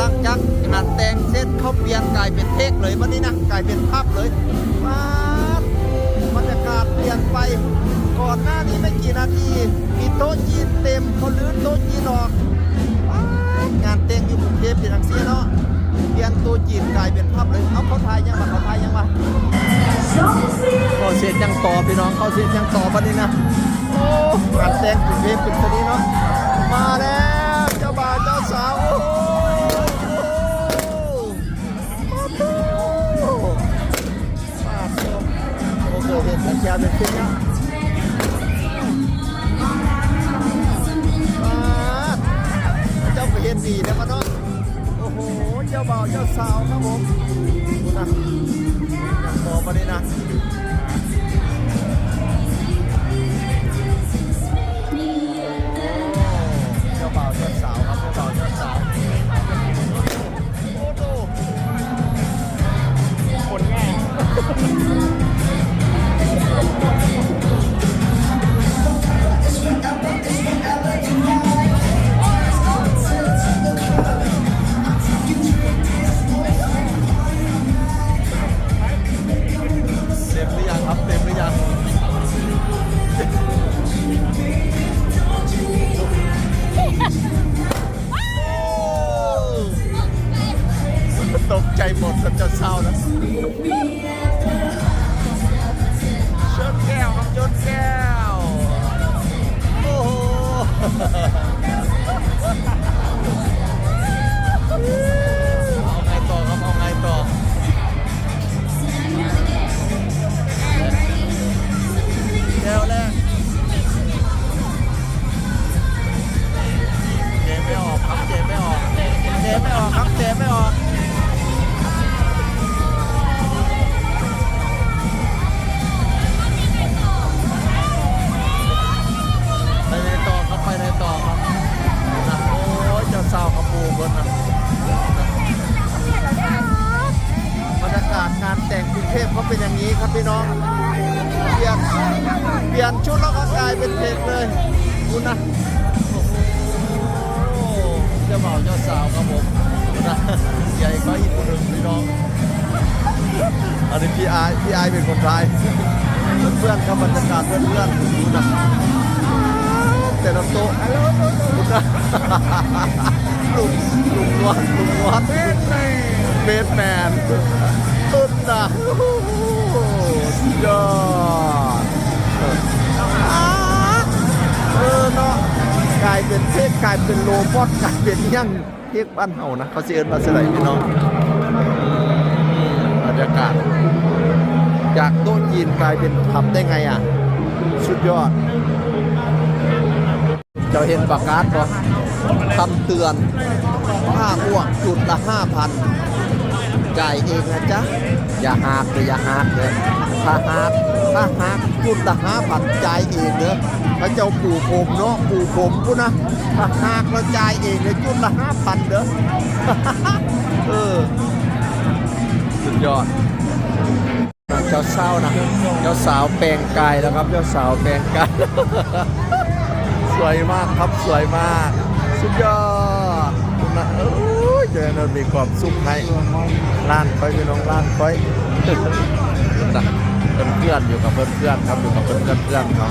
ลังจากงานแต่งเสร็จเขาเปลี่ยนกลายเป็นเทคเลยวันนี้นะกลายเป็นภาพเลยว้าบรรยากาศเปลี่ยนไป ก่อนหน้านี้ไม่กี่นาที มีโต๊ะจีนเต็มเขาลื้อโต๊ะจีนออกงานแต่งอยู่กรุงเทพเป็นทังเสียเนาะเปลี่ยนต๊ะจีนกลายเป็นภาพเลยเอาเขาทายยังมาเขาทายยังมาเขาเสียงยังต่อพี่น้องเขาเสียงยังต่อบันนี้นะโอ้งานแต่งกรุงเทพเป็นตัวนี้เนาะมาแล้วเจ้าบ่าวเจ้าสาว อ้เคยเห็นสัญญาเป็นเช่นนี้มาเจ้าเห็นดีนะมาเนาะโอ้โห เจ้าบ่าวเจ้าสาวครับผมนะยังต่อบันนี้นะ ห เป็นอย่างนี้ครับพี่น้อง เปลี่ยน เปลี่ยนชุดแล้วก็กลายเป็นเพลงเลยคุณนะโอ้โหเจ้าบ่าวเจ้าสาวครับผมนะใหญ่ก็อีกคนหนึ่งพี่น้อง อันนี้พี่ไอพี่ไอเป็นคนไทยเพื่อนๆครับบรรยากาศเพื่อนๆคุณนะแต่ละโต๊ะคุณนะลุงลุงวัดลุงวัดเบสแมนตุ้ ยอดเออเนาะกลายเป็นเทพกลายเป็นโลบอทกลายเป็นยั่งเทพบ้านเฮานะเขาเสียนมาเสลายพี่น้องบรรยากาศ จากโต๊ะจีนกลายเป็นผับได้ไงอะ สุดยอด เจ้าเห็นประกาศบ่คำเตือนค่าอ้วกจุดละห้าพัน จเองนะจ๊ะ อย่าหักเลยอย่าหักเลยถ้าหักถ้าหักจุดละห้าพันจ่ายเองเนอะพระเจ้าปู่ผมเนาะปู่ผมกูนะถ้าหักเราจเองเลยจุดละห้าพันเด้อเออสุดยอดเจ้าสาวนะเจ้าสาวแปลงกายแล้วครับเจ้าสาวแปลงกายสวยมากครับสวยมาก สุดยอดคุณนะ เอ้ยเจอเรามีความสุขให้ล้านไปพี่น้องล้านไปนะเพื่อนเพื่อนๆอยู่กับเพื่อนเพื่อนๆครับอยู่กับเพื่อนเพื่อนๆเขา